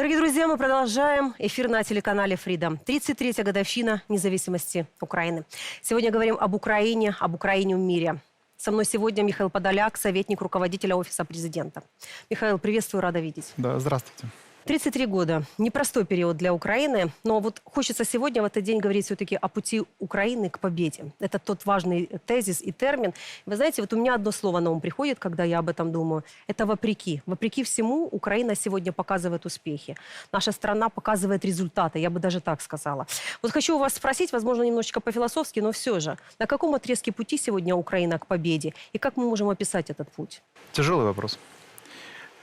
Дорогие друзья, мы продолжаем эфир на телеканале Freedom. 33-я годовщина независимости Украины. Сегодня говорим об Украине, об Украине в мире. Со мной сегодня Михаил Подоляк, советник руководителя Офиса президента. Михаил, приветствую, рада видеть. Да, здравствуйте. 33 года. Непростой период для Украины, но вот хочется сегодня в этот день говорить все-таки о пути Украины к победе. Это тот важный тезис и термин. Вы знаете, вот у меня одно слово на ум приходит, когда я об этом думаю. Это вопреки. Вопреки всему Украина сегодня показывает успехи. Наша страна показывает результаты, я бы даже так сказала. Вот хочу у вас спросить, возможно, немножечко по-философски, но все же, на каком отрезке пути сегодня Украина к победе? И как мы можем описать этот путь? Тяжелый вопрос.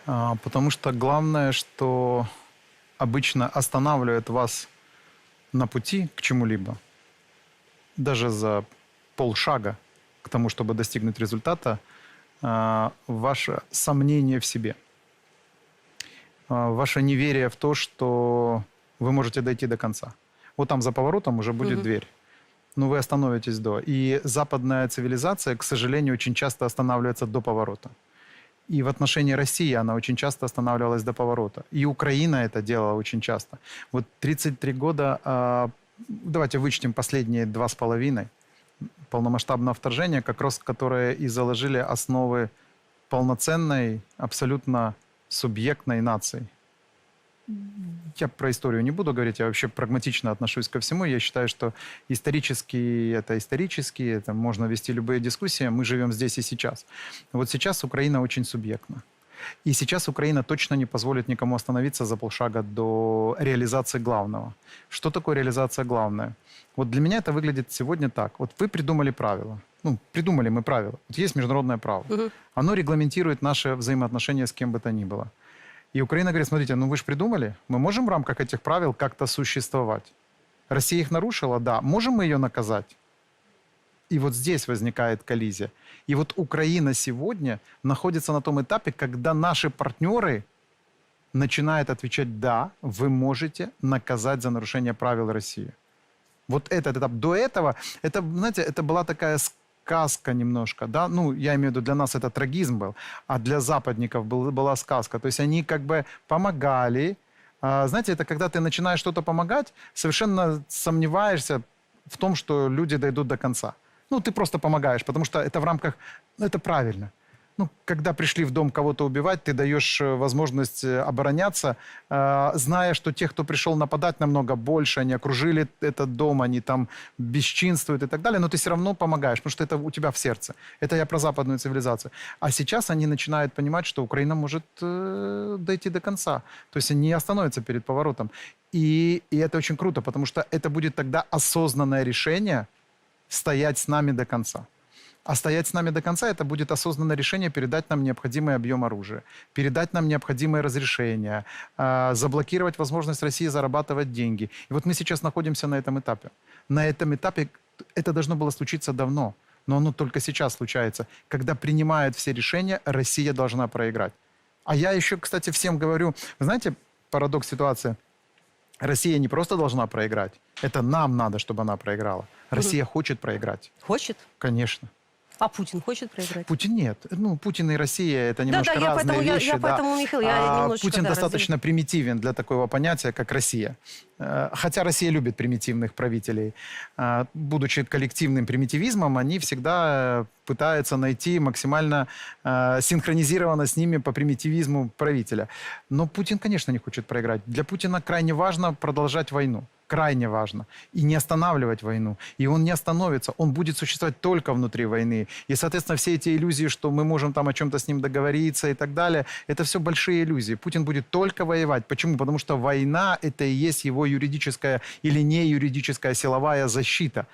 А, потому что главное, что обычно останавливает вас на пути к чему-либо, даже за полшага к тому, чтобы достигнуть результата, а, ваше сомнение в себе, а, ваше неверие в то, что вы можете дойти до конца. Вот там за поворотом уже будет угу. дверь. Но вы остановитесь до. И западная цивилизация, к сожалению, очень часто останавливается до поворота. И в отношении России она очень часто останавливалась до поворота. И Украина это делала очень часто. Вот 33 года, а, давайте вычтем последние два с половиной, полномасштабного вторжения, как раз которые и заложили основы полноценной, абсолютно субъектной нации я про историю не буду говорить, я вообще прагматично отношусь ко всему. Я считаю, что исторически это исторически, это можно вести любые дискуссии. Мы живем здесь и сейчас. Вот сейчас Украина очень субъектна. И сейчас Украина точно не позволит никому остановиться за полшага до реализации главного. Что такое реализация главная? Вот для меня это выглядит сегодня так. Вот вы придумали правила. Ну, придумали мы правила. Вот есть международное право. Угу. Оно регламентирует наши взаимоотношения с кем бы то ни было. И Украина говорит, смотрите, ну вы же придумали, мы можем в рамках этих правил как-то существовать. Россия их нарушила, да. Можем мы ее наказать? И вот здесь возникает коллизия. И вот Украина сегодня находится на том этапе, когда наши партнеры начинают отвечать, да, вы можете наказать за нарушение правил России. Вот этот этап. До этого, это, знаете, это была такая сказка немножко, да, ну, я имею в виду, для нас это трагизм был, а для западников был, была сказка. То есть они как бы помогали. А, знаете, это когда ты начинаешь что-то помогать, совершенно сомневаешься в том, что люди дойдут до конца. Ну, ты просто помогаешь, потому что это в рамках, ну, это правильно ну, когда пришли в дом кого-то убивать, ты даешь э, возможность э, обороняться, э, зная, что тех, кто пришел нападать, намного больше, они окружили этот дом, они там бесчинствуют и так далее, но ты все равно помогаешь, потому что это у тебя в сердце. Это я про западную цивилизацию. А сейчас они начинают понимать, что Украина может дойти до конца. То есть они остановятся перед поворотом. И, и это очень круто, потому что это будет тогда осознанное решение стоять с нами до конца. А стоять с нами до конца – это будет осознанное решение передать нам необходимый объем оружия, передать нам необходимые разрешения, а, заблокировать возможность России зарабатывать деньги. И вот мы сейчас находимся на этом этапе. На этом этапе это должно было случиться давно, но оно только сейчас случается. Когда принимают все решения, Россия должна проиграть. А я еще, кстати, всем говорю, вы знаете, парадокс ситуации – Россия не просто должна проиграть, это нам надо, чтобы она проиграла. Россия угу. хочет проиграть. Хочет? Конечно. А Путин хочет проиграть? Путин нет. Ну, Путин и Россия это немножко да, да, разные я поэтому, вещи. Я, я да. поэтому, Михаил, я а, Путин да, достаточно разве... примитивен для такого понятия, как Россия. Э, хотя Россия любит примитивных правителей. А, будучи коллективным примитивизмом, они всегда пытаются найти максимально э, синхронизированно с ними по примитивизму правителя. Но Путин, конечно, не хочет проиграть. Для Путина крайне важно продолжать войну крайне важно. И не останавливать войну. И он не остановится. Он будет существовать только внутри войны. И, соответственно, все эти иллюзии, что мы можем там о чем-то с ним договориться и так далее, это все большие иллюзии. Путин будет только воевать. Почему? Потому что война – это и есть его юридическая или не юридическая силовая защита.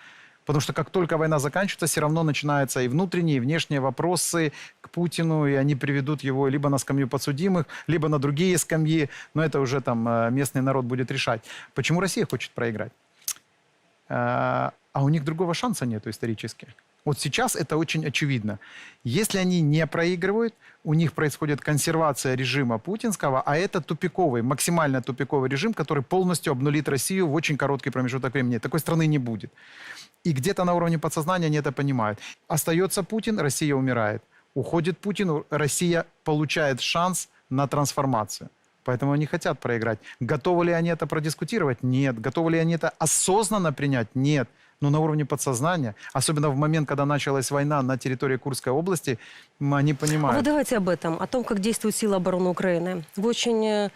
Потому что как только война заканчивается, все равно начинаются и внутренние, и внешние вопросы к Путину, и они приведут его либо на скамью подсудимых, либо на другие скамьи. Но это уже там э, местный народ будет решать. Почему Россия хочет проиграть? Э, а у них другого шанса нету исторически. Вот сейчас это очень очевидно. Если они не проигрывают, у них происходит консервация режима путинского, а это тупиковый, максимально тупиковый режим, который полностью обнулит Россию в очень короткий промежуток времени. Такой страны не будет. И где-то на уровне подсознания они это понимают. Остается Путин, Россия умирает. Уходит Путин, Россия получает шанс на трансформацию. Поэтому они хотят проиграть. Готовы ли они это продискутировать? Нет. Готовы ли они это осознанно принять? Нет. Но на уровне подсознания, особенно в момент, когда началась война на территории Курской области, они А понимают. вот давайте об этом, о том, как действуют силы обороны Украины. Вы очень э,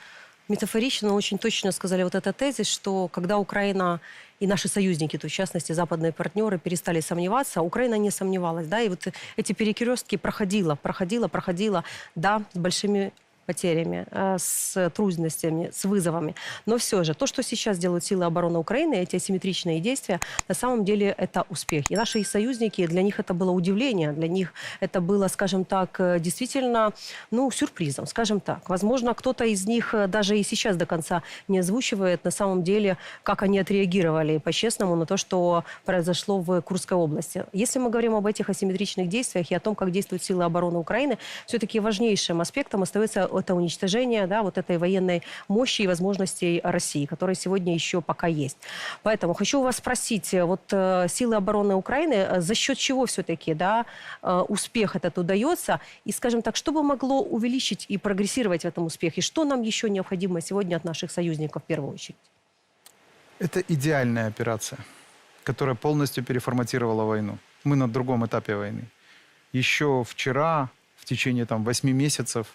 метафорично, очень точно сказали вот этот тезис, что когда Украина и наши союзники, то в частности западные партнеры, перестали сомневаться, Украина не сомневалась, да, и вот эти перекрестки проходила, проходила, проходила, да, с большими потерями, э, с трудностями, с вызовами. Но все же, то, что сейчас делают силы обороны Украины, эти асимметричные действия, на самом деле это успех. И наши союзники, для них это было удивление, для них это было, скажем так, э, действительно, ну, сюрпризом, скажем так. Возможно, кто-то из них э, даже и сейчас до конца не озвучивает на самом деле, как они отреагировали по-честному на то, что произошло в Курской области. Если мы говорим об этих асимметричных действиях и о том, как действуют силы обороны Украины, все-таки важнейшим аспектом остается это уничтожение да, вот этой военной мощи и возможностей России, которые сегодня еще пока есть. Поэтому хочу у вас спросить, э, вот э, силы обороны Украины, э, за счет чего все-таки да, успех этот удается? И, скажем так, что бы могло увеличить и прогрессировать в этом успехе? Что нам еще необходимо сегодня от наших союзников в первую очередь? Это идеальная операция, которая полностью переформатировала войну. Мы на другом этапе войны. Еще вчера, в течение там, 8 месяцев,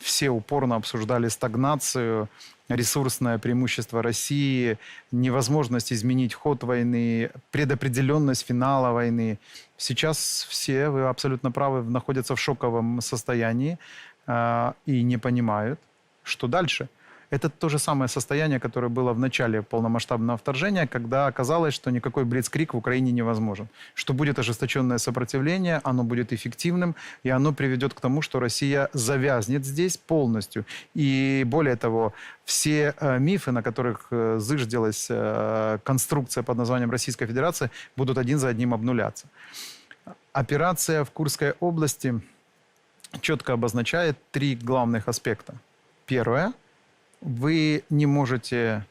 все упорно обсуждали стагнацию, ресурсное преимущество России, невозможность изменить ход войны, предопределенность финала войны. Сейчас все, вы абсолютно правы, находятся в шоковом состоянии э, и не понимают, что дальше. Это то же самое состояние, которое было в начале полномасштабного вторжения, когда оказалось, что никакой блицкрик в Украине невозможен. Что будет ожесточенное сопротивление, оно будет эффективным, и оно приведет к тому, что Россия завязнет здесь полностью. И более того, все э, мифы, на которых э, зыждилась э, конструкция под названием Российская Федерация, будут один за одним обнуляться. Операция в Курской области четко обозначает три главных аспекта. Первое – вы не можете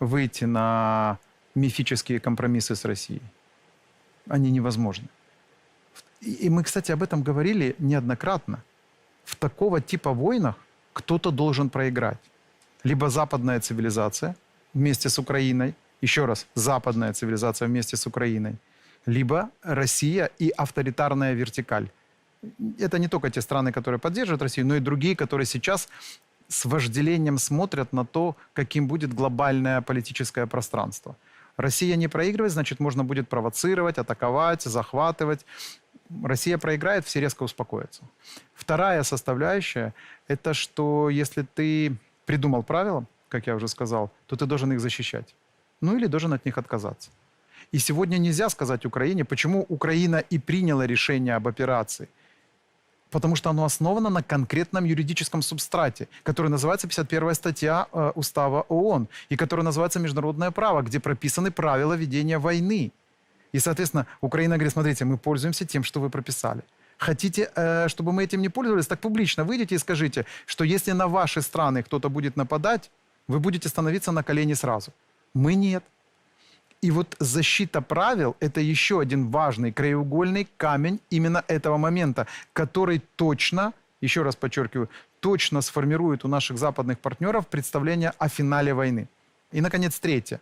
выйти на мифические компромиссы с Россией. Они невозможны. И мы, кстати, об этом говорили неоднократно. В такого типа войнах кто-то должен проиграть. Либо западная цивилизация вместе с Украиной, еще раз, западная цивилизация вместе с Украиной, либо Россия и авторитарная вертикаль. Это не только те страны, которые поддерживают Россию, но и другие, которые сейчас с вожделением смотрят на то, каким будет глобальное политическое пространство. Россия не проигрывает, значит, можно будет провоцировать, атаковать, захватывать. Россия проиграет, все резко успокоятся. Вторая составляющая – это что если ты придумал правила, как я уже сказал, то ты должен их защищать. Ну или должен от них отказаться. И сегодня нельзя сказать Украине, почему Украина и приняла решение об операции. Потому что оно основано на конкретном юридическом субстрате, который называется 51 статья э, Устава ООН, и который называется «Международное право», где прописаны правила ведения войны. И, соответственно, Украина говорит, смотрите, мы пользуемся тем, что вы прописали. Хотите, э, чтобы мы этим не пользовались, так публично выйдите и скажите, что если на ваши страны кто-то будет нападать, вы будете становиться на колени сразу. Мы нет. И вот защита правил – это еще один важный краеугольный камень именно этого момента, который точно, еще раз подчеркиваю, точно сформирует у наших западных партнеров представление о финале войны. И, наконец, третье.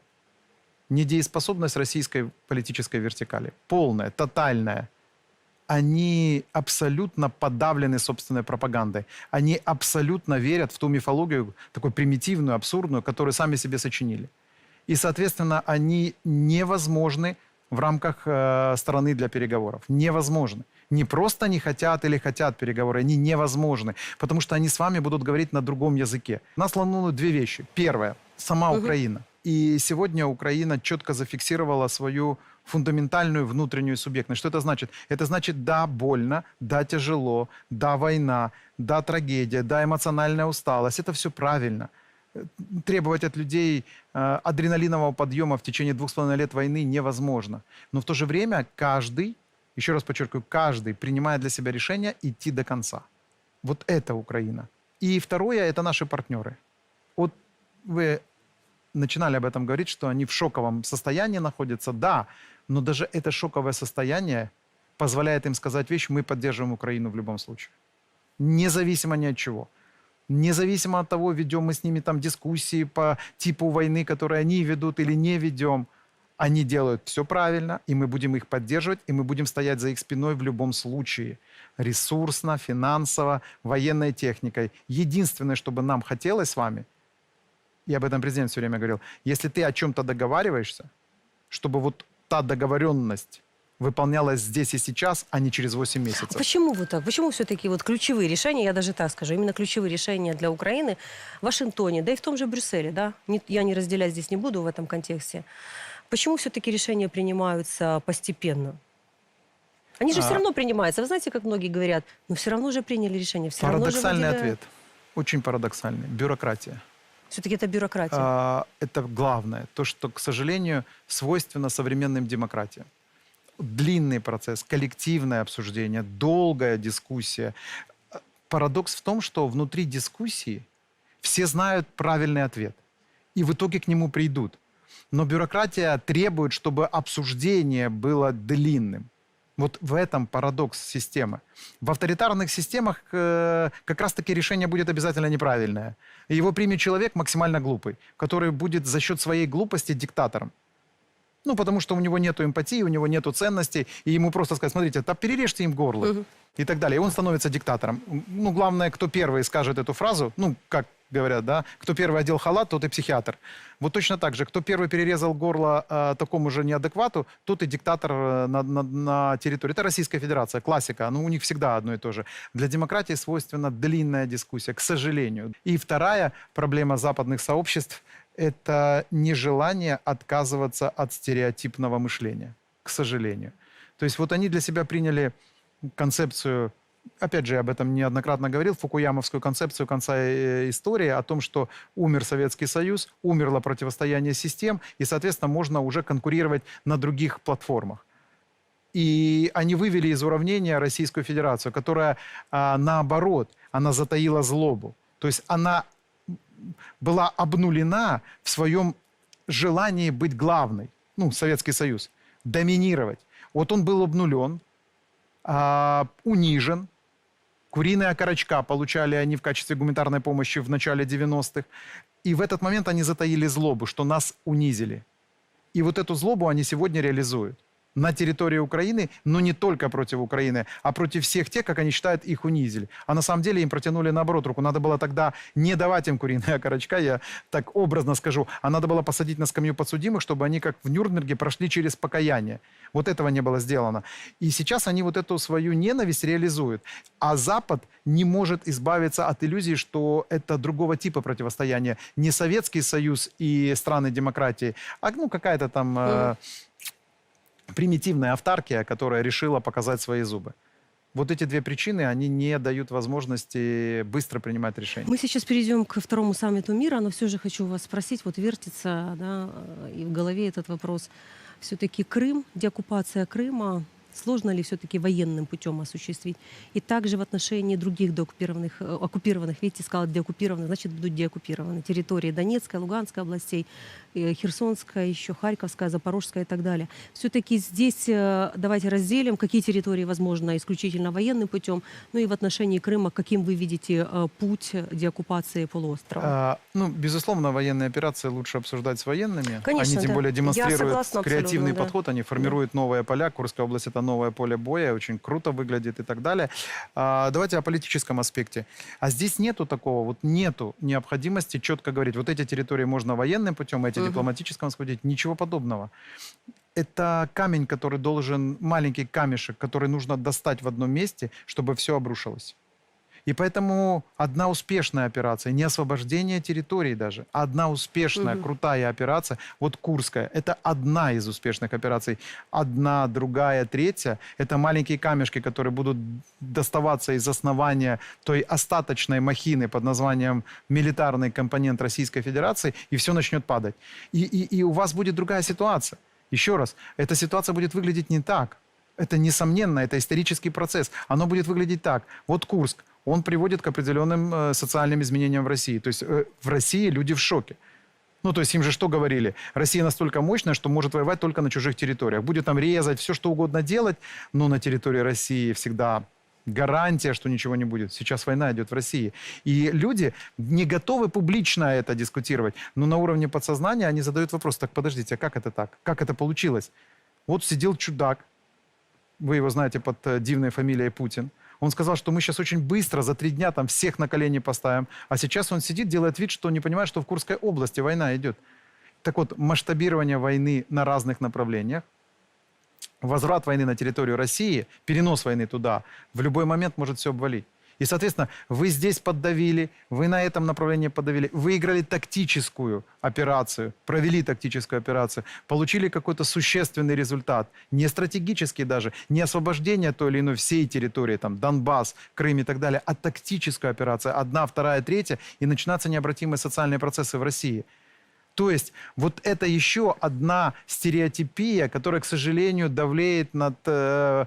Недееспособность российской политической вертикали. Полная, тотальная. Они абсолютно подавлены собственной пропагандой. Они абсолютно верят в ту мифологию, такую примитивную, абсурдную, которую сами себе сочинили. И, соответственно, они невозможны в рамках э, стороны для переговоров. Невозможны. Не просто не хотят или хотят переговоры, они невозможны, потому что они с вами будут говорить на другом языке. Нас волнуют две вещи. Первое – сама Мгм. Украина. И сегодня Украина четко зафиксировала свою фундаментальную внутреннюю субъектность. Что это значит? Это значит, да, больно, да, тяжело, да, война, да, трагедия, да, эмоциональная усталость. Это все правильно требовать от людей э, адреналинового подъема в течение двух с половиной лет войны невозможно. Но в то же время каждый, еще раз подчеркиваю, каждый принимает для себя решение идти до конца. Вот это Украина. И второе – это наши партнеры. Вот вы начинали об этом говорить, что они в шоковом состоянии находятся. Да, но даже это шоковое состояние позволяет им сказать вещь, мы поддерживаем Украину в любом случае. Независимо ни от чего. Независимо от того, ведем мы с ними там дискуссии по типу войны, которые они ведут или не ведем, они делают все правильно, и мы будем их поддерживать, и мы будем стоять за их спиной в любом случае. Ресурсно, финансово, военной техникой. Единственное, что бы нам хотелось с вами, и об этом президент все время говорил, если ты о чем-то договариваешься, чтобы вот та договоренность выполнялась здесь и сейчас, а не через 8 А месяцев. почему вот так? Почему все-таки вот ключевые решения, я даже так скажу, именно ключевые решения для Украины в Вашингтоне, да и в том же Брюсселе, да, я не разделять здесь не буду в этом контексте. Почему все-таки решения принимаются постепенно? Они же А. все равно принимаются. Вы знаете, как многие говорят, но все равно же приняли решение. Все Парадоксальный ответ. Очень парадоксальный. Бюрократия. Все-таки это бюрократия. А, это главное. То, что, к сожалению, свойственно современным демократиям. Длинный процесс, коллективное обсуждение, долгая дискуссия. Парадокс в том, что внутри дискуссии все знают правильный ответ. И в итоге к нему придут. Но бюрократия требует, чтобы обсуждение было длинным. Вот в этом парадокс системы. В авторитарных системах э, как раз-таки решение будет обязательно неправильное. Его примет человек максимально глупый, который будет за счет своей глупости диктатором. Ну, потому что у него нет эмпатии, у него нет ценностей, и ему просто сказать, смотрите, да перережьте им горло Мгм. и так далее. И он становится диктатором. Ну, главное, кто первый скажет эту фразу, ну, как говорят, да, кто первый одел халат, тот и психиатр. Вот точно так же, кто первый перерезал горло э, такому же неадеквату, тот и диктатор э, на, на- на территории. Это Российская Федерация, классика, ну, у них всегда одно и то же. Для демократии свойственна длинная дискуссия, к сожалению. И вторая проблема западных сообществ – это нежелание отказываться от стереотипного мышления, к сожалению. То есть вот они для себя приняли концепцию, опять же, я об этом неоднократно говорил, фукуямовскую концепцию конца э, истории о том, что умер Советский Союз, умерло противостояние систем, и, соответственно, можно уже конкурировать на других платформах. И они вывели из уравнения Российскую Федерацию, которая, а, наоборот, она затаила злобу. То есть она была обнулена в своем желании быть главной, ну, Советский Союз, доминировать. Вот он был обнулен, а, унижен. Куриные окорочка получали они в качестве гуманитарной помощи в начале 90-х. И в этот момент они затаили злобу, что нас унизили. И вот эту злобу они сегодня реализуют на территории Украины, но не только против Украины, а против всех тех, как они считают, их унизили. А на самом деле им протянули наоборот руку. Надо было тогда не давать им куриные окорочка, я так образно скажу, а надо было посадить на скамью подсудимых, чтобы они, как в Нюрнберге, прошли через покаяние. Вот этого не было сделано. И сейчас они вот эту свою ненависть реализуют. А Запад не может избавиться от иллюзии, что это другого типа противостояние. Не Советский Союз и страны демократии, а ну, какая-то там э, примитивная автаркия, которая решила показать свои зубы. Вот эти две причины, они не дают возможности быстро принимать решения. Мы сейчас перейдем к второму саммиту мира, но все же хочу вас спросить, вот вертится да, и в голове этот вопрос. Все-таки Крым, деоккупация Крыма, сложно ли все-таки военным путем осуществить? И также в отношении других деоккупированных, э, оккупированных, видите, сказала деоккупированных, значит, будут деоккупированы территории Донецкой, Луганской областей, э, Херсонская, еще Харьковская, Запорожская и так далее. Все-таки здесь э, давайте разделим, какие территории возможно исключительно военным путем, ну и в отношении Крыма, каким вы видите путь деоккупации полуострова? А, ну, безусловно, военные операции лучше обсуждать с военными. Конечно, они тем да. более демонстрируют согласна креативный да. подход, они формируют новые поля. Курская область это новое поле боя, очень круто выглядит и так далее. А, давайте о политическом аспекте. А здесь нету такого, вот нету необходимости четко говорить, вот эти территории можно военным путем, эти Мгм. дипломатическим освободить. Ничего подобного. Это камень, который должен, маленький камешек, который нужно достать в одном месте, чтобы все обрушилось. И поэтому одна успешная операция, не освобождение территорий даже, а одна успешная, Мгм. крутая операция, вот Курская, это одна из успешных операций. Одна, другая, третья, это маленькие камешки, которые будут доставаться из основания той остаточной махины под названием милитарный компонент Российской Федерации, и все начнет падать. И, и, и у вас будет другая ситуация. Еще раз, эта ситуация будет выглядеть не так. Это несомненно, это исторический процесс. Оно будет выглядеть так. Вот Курск, он приводит к определенным э, социальным изменениям в России. То есть э, в России люди в шоке. Ну, то есть им же что говорили? Россия настолько мощная, что может воевать только на чужих территориях. Будет там резать, все что угодно делать, но на территории России всегда гарантия, что ничего не будет. Сейчас война идет в России. И люди не готовы публично это дискутировать, но на уровне подсознания они задают вопрос, так подождите, а как это так? Как это получилось? Вот сидел чудак, вы его знаете под э, дивной фамилией Путин, он сказал, что мы сейчас очень быстро, за три дня там всех на колени поставим. А сейчас он сидит, делает вид, что не понимает, что в Курской области война идет. Так вот, масштабирование войны на разных направлениях, возврат войны на территорию России, перенос войны туда, в любой момент может все обвалить. И, соответственно, вы здесь поддавили, вы на этом направлении подавили, выиграли тактическую операцию, провели тактическую операцию, получили какой-то существенный результат, не стратегический даже, не освобождение той или иной всей территории, там, Донбасс, Крым и так далее, а тактическая операция, одна, вторая, третья, и начинаются необратимые социальные процессы в России. То есть вот это еще одна стереотипия, которая, к сожалению, давлеет над э,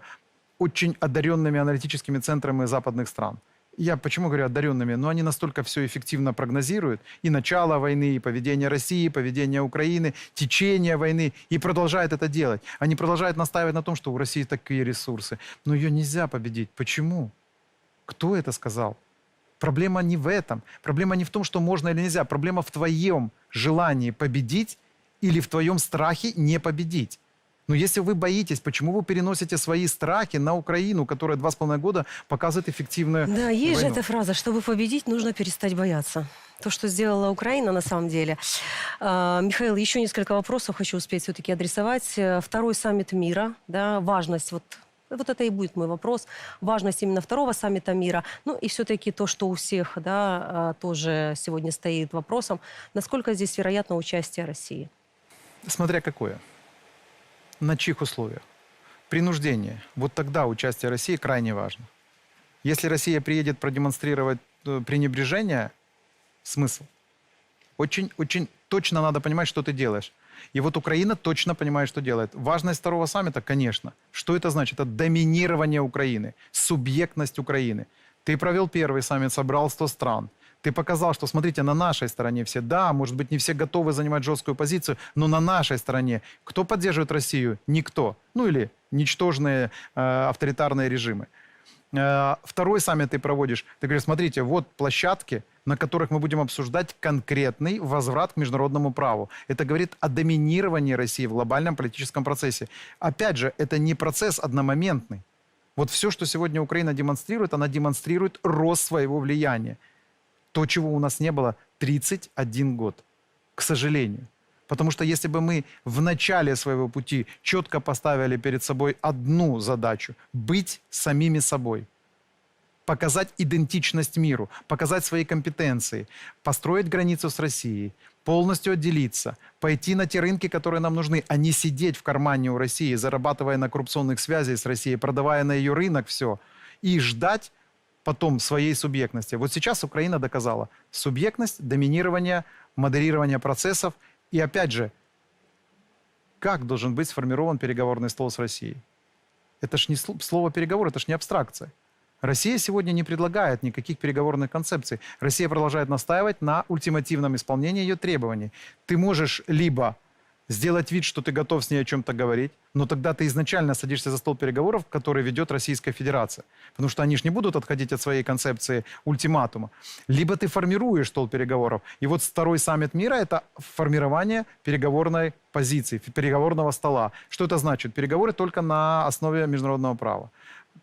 очень одаренными аналитическими центрами западных стран. Я почему говорю одаренными? Но они настолько все эффективно прогнозируют. И начало войны, и поведение России, и поведение Украины, течение войны. И продолжают это делать. Они продолжают настаивать на том, что у России такие ресурсы. Но ее нельзя победить. Почему? Кто это сказал? Проблема не в этом. Проблема не в том, что можно или нельзя. Проблема в твоем желании победить или в твоем страхе не победить. Но если вы боитесь, почему вы переносите свои страхи на Украину, которая два с половиной года показывает эффективную Да, есть же войну? эта фраза, чтобы победить, нужно перестать бояться. То, что сделала Украина на самом деле. А, Михаил, еще несколько вопросов хочу успеть все-таки адресовать. Э, Второй саммит мира, да, важность вот вот это и будет мой вопрос. Важность именно второго саммита мира. Ну и все-таки то, что у всех да, а, тоже сегодня стоит вопросом, насколько здесь вероятно участие России? Смотря какое. На чьих условиях? Принуждение. Вот тогда участие России крайне важно. Если Россия приедет продемонстрировать э, пренебрежение, смысл? Очень, очень точно надо понимать, что ты делаешь. И вот Украина точно понимает, что делает. Важность второго саммита, конечно. Что это значит? Это доминирование Украины, субъектность Украины. Ты провел первый саммит, собрал 100 стран. Ты показал, что, смотрите, на нашей стороне все. Да, может быть, не все готовы занимать жесткую позицию, но на нашей стороне. Кто поддерживает Россию? Никто. Ну или ничтожные э, авторитарные режимы. Э, второй саммит ты проводишь. Ты говоришь, смотрите, вот площадки, на которых мы будем обсуждать конкретный возврат к международному праву. Это говорит о доминировании России в глобальном политическом процессе. Опять же, это не процесс одномоментный. Вот все, что сегодня Украина демонстрирует, она демонстрирует рост своего влияния. То, чего у нас не было 31 год, к сожалению. Потому что если бы мы в начале своего пути четко поставили перед собой одну задачу – быть самими собой, показать идентичность миру, показать свои компетенции, построить границу с Россией, полностью отделиться, пойти на те рынки, которые нам нужны, а не сидеть в кармане у России, зарабатывая на коррупционных связях с Россией, продавая на ее рынок все, и ждать потом своей субъектности. Вот сейчас Украина доказала субъектность, доминирование, модерирование процессов. И опять же, как должен быть сформирован переговорный стол с Россией? Это ж не слово переговор, это ж не абстракция. Россия сегодня не предлагает никаких переговорных концепций. Россия продолжает настаивать на ультимативном исполнении ее требований. Ты можешь либо сделать вид, что ты готов с ней о чем-то говорить, но тогда ты изначально садишься за стол переговоров, который ведет Российская Федерация. Потому что они же не будут отходить от своей концепции ультиматума. Либо ты формируешь стол переговоров. И вот второй саммит мира – это формирование переговорной позиции, переговорного стола. Что это значит? Переговоры только на основе международного права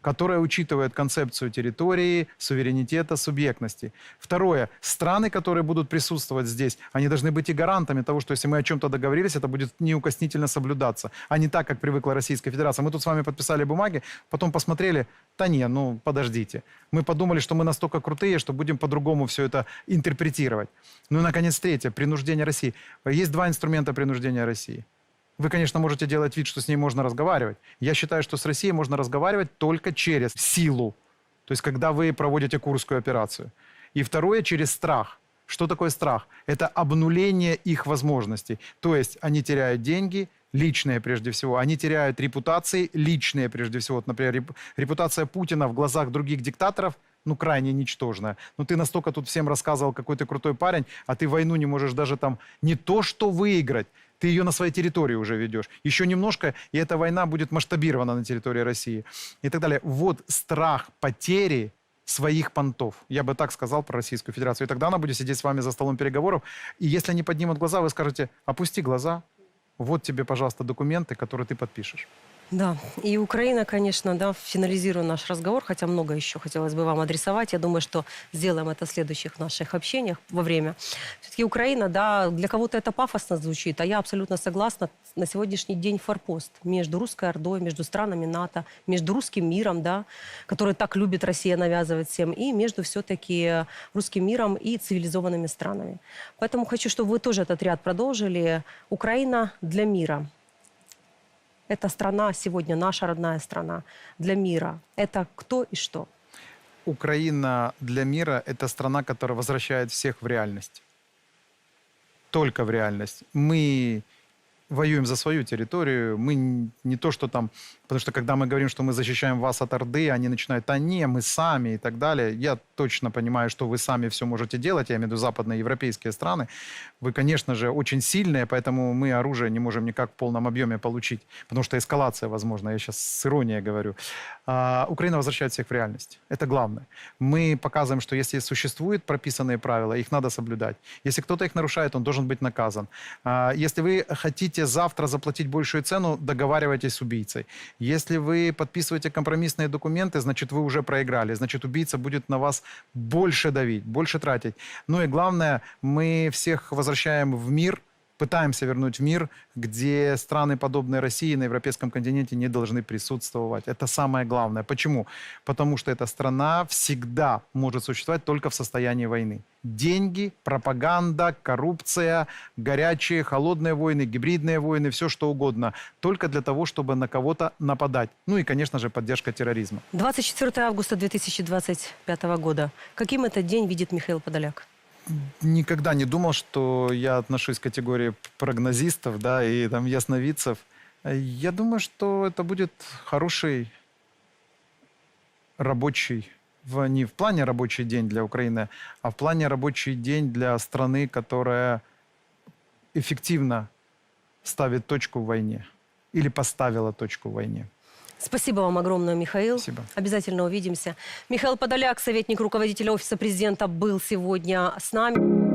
которая учитывает концепцию территории, суверенитета, субъектности. Второе. Страны, которые будут присутствовать здесь, они должны быть и гарантами того, что если мы о чем-то договорились, это будет неукоснительно соблюдаться, а не так, как привыкла Российская Федерация. Мы тут с вами подписали бумаги, потом посмотрели, да не, ну подождите. Мы подумали, что мы настолько крутые, что будем по-другому все это интерпретировать. Ну и, наконец, третье. Принуждение России. Есть два инструмента принуждения России – вы, конечно, можете делать вид, что с ней можно разговаривать. Я считаю, что с Россией можно разговаривать только через силу. То есть, когда вы проводите Курскую операцию. И второе, через страх. Что такое страх? Это обнуление их возможностей. То есть, они теряют деньги, личные прежде всего. Они теряют репутации, личные прежде всего. Вот, например, репутация Путина в глазах других диктаторов ну, крайне ничтожная. Ну, ты настолько тут всем рассказывал, какой ты крутой парень, а ты войну не можешь даже там не то что выиграть, Ты ее на своей территории уже ведешь. Еще немножко, и эта война будет масштабирована на территории России. И так далее. Вот страх потери своих понтов. Я бы так сказал про Российскую Федерацию. И тогда она будет сидеть с вами за столом переговоров. И если они поднимут глаза, вы скажете, опусти глаза, вот тебе, пожалуйста, документы, которые ты подпишешь. Да, и Украина, конечно, да, финализируя наш разговор, хотя много еще хотелось бы вам адресовать. Я думаю, что сделаем это в следующих наших общениях во время. Все-таки Украина, да, для кого-то это пафосно звучит, а я абсолютно согласна. На сегодняшний день форпост между Русской Ордой, между странами НАТО, между русским миром, да, который так любит Россия навязывать всем, и между все-таки русским миром и цивилизованными странами. Поэтому хочу, чтобы вы тоже этот ряд продолжили. Украина для мира. Эта страна сегодня наша родная страна для мира. Это кто и что? Украина для мира – это страна, которая возвращает всех в реальность. Только в реальность. Мы воюем за свою территорию. Мы не то, что там... Потому что когда мы говорим, что мы защищаем вас от Орды, они начинают, а не, мы сами и так далее. Я точно понимаю, что вы сами все можете делать. Я имею в виду западные европейские страны. Вы, конечно же, очень сильные, поэтому мы оружие не можем никак в полном объеме получить. Потому что эскалация возможна. Я сейчас с иронией говорю. А, Украина возвращает всех в реальность. Это главное. Мы показываем, что если существуют прописанные правила, их надо соблюдать. Если кто-то их нарушает, он должен быть наказан. А, Если вы хотите завтра заплатить большую цену, договаривайтесь с убийцей. Если вы подписываете компромиссные документы, значит, вы уже проиграли. Значит, убийца будет на вас больше давить, больше тратить. Ну и главное, мы всех возвращаем в мир, пытаемся вернуть в мир, где страны, подобные России, на европейском континенте не должны присутствовать. Это самое главное. Почему? Потому что эта страна всегда может существовать только в состоянии войны. Деньги, пропаганда, коррупция, горячие, холодные войны, гибридные войны, все что угодно. Только для того, чтобы на кого-то нападать. Ну и, конечно же, поддержка терроризма. 24 августа 2025 года. Каким этот день видит Михаил Подоляк? Никогда не думал, что я отношусь к категории прогнозистов, да, и там ясновидцев. Я думаю, что это будет хороший рабочий, в, не в плане рабочий день для Украины, а в плане рабочий день для страны, которая эффективно ставит точку в войне или поставила точку в войне. Спасибо вам огромное, Михаил. Спасибо. Обязательно увидимся. Михаил Подоляк, советник руководителя Офиса президента, был сегодня с нами.